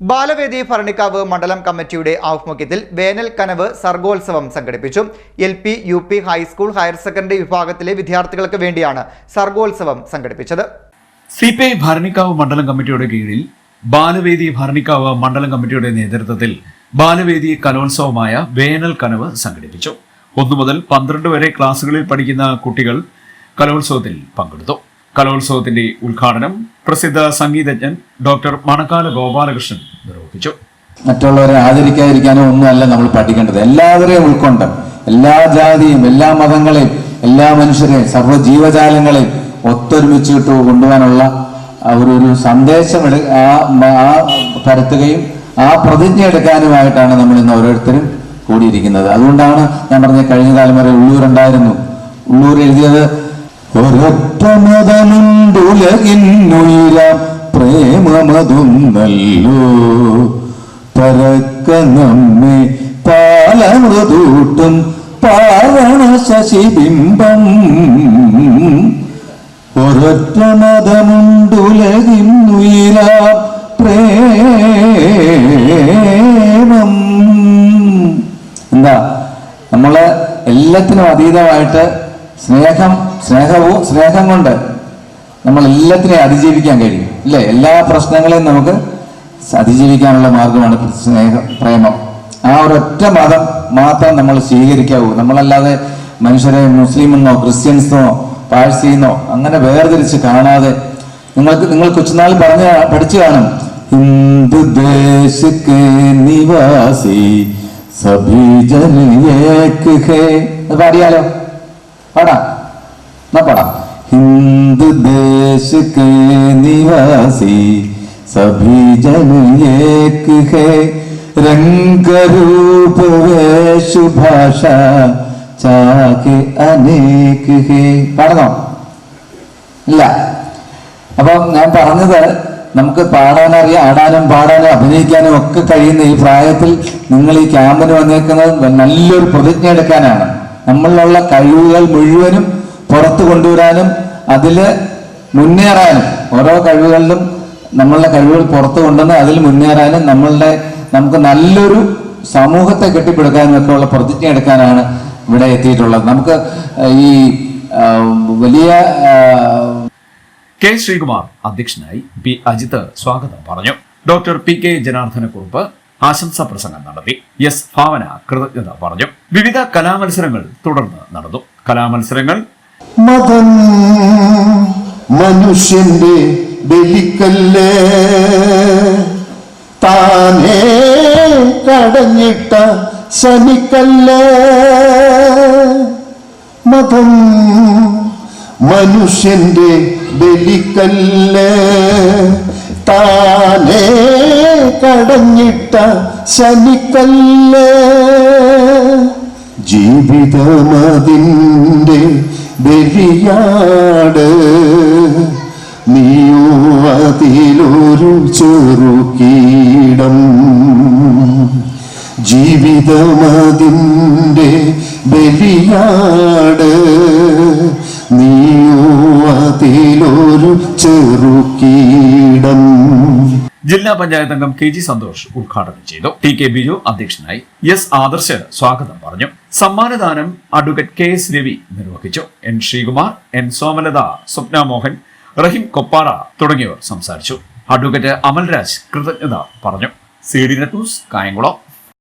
ബാലവേദി ഭരണിക്കാവ് മണ്ഡലം കമ്മിറ്റിയുടെ ആഭിമുഖ്യത്തിൽ വേനൽ കനവ് സർഗോത്സവം സംഘടിപ്പിച്ചു. L P U P high school higher secondary വിഭാഗത്തിലെ വിദ്യാർത്ഥികൾക്ക് വേണ്ടിയാണ് സർഗോത്സവം സംഘടിപ്പിച്ചത്. സി പി ഐ ഭരണിക്കാവ് മണ്ഡലം കമ്മിറ്റിയുടെ കീഴിൽ ബാലവേദി ഭരണിക്കാവ് മണ്ഡലം കമ്മിറ്റിയുടെ നേതൃത്വത്തിൽ ബാലവേദി കലോത്സവമായ വേനൽ കനവ് സംഘടിപ്പിച്ചു. ഒന്നു മുതൽ പന്ത്രണ്ട് വരെ ക്ലാസ്സുകളിൽ പഠിക്കുന്ന കുട്ടികൾ കലോത്സവത്തിൽ പങ്കെടുത്തു. കലോത്സവത്തിന്റെ ഉദ്ഘാടനം പ്രസിദ്ധ സംഗീതജ്ഞൻ ഡോക്ടർ മണക്കാല ഗോപാലകൃഷ്ണൻ നിർവഹിച്ചു. മറ്റുള്ളവരെ ആദരിക്കാതിരിക്കാനോ ഒന്നുമല്ല നമ്മൾ പഠിക്കേണ്ടത്. എല്ലാവരെയും ഉൾക്കൊണ്ട് എല്ലാ ജാതിയും എല്ലാ മതങ്ങളെയും എല്ലാ മനുഷ്യരെയും സർവ ജീവജാലങ്ങളെയും ഒത്തൊരുമിച്ചിട്ട് കൊണ്ടുപോകാനുള്ള ഒരു ഒരു സന്ദേശം ആ പരത്തുകയും ആ പ്രതിജ്ഞ എടുക്കാനുമായിട്ടാണ് നമ്മൾ ഇന്ന് ഓരോരുത്തരും കൂടിയിരിക്കുന്നത്. അതുകൊണ്ടാണ് ഞാൻ പറഞ്ഞ കഴിഞ്ഞ കാലം ഉള്ളൂർ ഉണ്ടായിരുന്നു. ഉള്ളൂർ എഴുതിയത് ഒരൊറ്റ പ്രേമമതും പ്രേമമതുന്നല്ലോ പരക്ക നമ്മെ പാലമൃതൂട്ടും പാവണ ശശിബിംബം ഒരൊറ്റ മതമുണ്ടുലകിന്നുയിര പ്രേമം. എന്താ? നമ്മളെ എല്ലാത്തിനും അതീതമായിട്ട് സ്നേഹം സ്നേഹവും സ്നേഹം കൊണ്ട് നമ്മൾ എല്ലാത്തിനെയും അതിജീവിക്കാൻ കഴിയും. ഇല്ലേ? എല്ലാ പ്രശ്നങ്ങളെയും നമുക്ക് അതിജീവിക്കാനുള്ള മാർഗമാണ് സ്നേഹം പ്രേമം. ആ ഒരൊറ്റ മതം മാത്രം നമ്മൾ സ്വീകരിക്കാവൂ. നമ്മളല്ലാതെ മനുഷ്യരെ മുസ്ലിം എന്നോ ക്രിസ്ത്യൻസോ പാഴ്സിന്നോ അങ്ങനെ വേർതിരിച്ച് കാണാതെ നിങ്ങൾക്ക് നിങ്ങൾ കൊച്ചുനാൾ പറഞ്ഞ പഠിച്ചു കാണും. ഹിന്ദു നിവാസി സഭി ജന ഏക് ഹേ. അത് പാടിയാലോ? പാടാം എന്നാ പാടാം हिंद देश के निवासी सभी जन एक है रंग रूप वेश भाषा चाके अनेक है പാടണോ ഇല്ല അപ്പൊ ഞാൻ പറഞ്ഞത് നമുക്ക് പാടാനറിയാം ആടാനും പാടാനും അഭിനയിക്കാനും ഒക്കെ കഴിയുന്ന ഈ പ്രായത്തിൽ നിങ്ങൾ ഈ ക്യാമ്പിന് വന്നേക്കുന്നത് നല്ലൊരു പ്രതിജ്ഞ എടുക്കാനാണ് നമ്മളിലുള്ള കഴിവുകൾ മുഴുവനും പുറത്തു കൊണ്ടുവരാനും അതിൽ മുന്നേറാനും ഓരോ കഴിവുകളിലും നമ്മളുടെ കഴിവുകൾ പുറത്തു കൊണ്ടുവന്ന് അതിൽ മുന്നേറാനും നമ്മളുടെ നമുക്ക് നല്ലൊരു സമൂഹത്തെ കെട്ടിപ്പടുക്കാനും ഒക്കെ ഉള്ള പ്രതിജ്ഞ എടുക്കാനാണ് ഇവിടെ എത്തിയിട്ടുള്ളത്. നമുക്ക് ഈ വലിയ കെ ശ്രീകുമാർ അധ്യക്ഷനായി പി അജിത് സ്വാഗതം പറഞ്ഞു. ഡോക്ടർ പി കെ ജനാർദ്ദനക്കുറുപ്പ് ആശംസാ പ്രസംഗം നടത്തി എസ് ഭാവന കൃതജ്ഞത പറഞ്ഞു. വിവിധ കലാമത്സരങ്ങൾ തുടർന്ന് നടന്നു. കലാമത്സരങ്ങൾ മതം മനുഷ്യന്റെ ബലിക്കല്ലേ? താനേ കടഞ്ഞിട്ട ശനിക്കല്ലേ? മതം മനുഷ്യന്റെ ബലിക്കല്ലേ? താനേ കടഞ്ഞിട്ട ശനിക്കല്ലേ? ജീവിതമതിന്റെ ബലിയാട്. നീയോ അതിലൊരു ചെറു കീടം. ജീവിതമതിന്റെ ബലിയാട്. നീയോ അതിലൊരു ചെറുകീടം ജില്ലാ പഞ്ചായത്ത് അംഗം കെ ജി സന്തോഷ് ഉദ്ഘാടനം ചെയ്തു. ടി കെ ബിജു അധ്യക്ഷനായി. എസ് ആദർശ് സ്വാഗതം പറഞ്ഞു. സമ്മാനദാനം അഡ്വക്കേറ്റ് കെ എസ് രവി നിർവഹിച്ചു. എൻ ശ്രീകുമാർ എൻ സോമലത സ്വപ്ന മോഹൻ റഹീം കൊപ്പാറ തുടങ്ങിയവർ സംസാരിച്ചു. അഡ്വക്കേറ്റ് അമൽരാജ് കൃതജ്ഞത പറഞ്ഞു. C D net news Kayamkulam.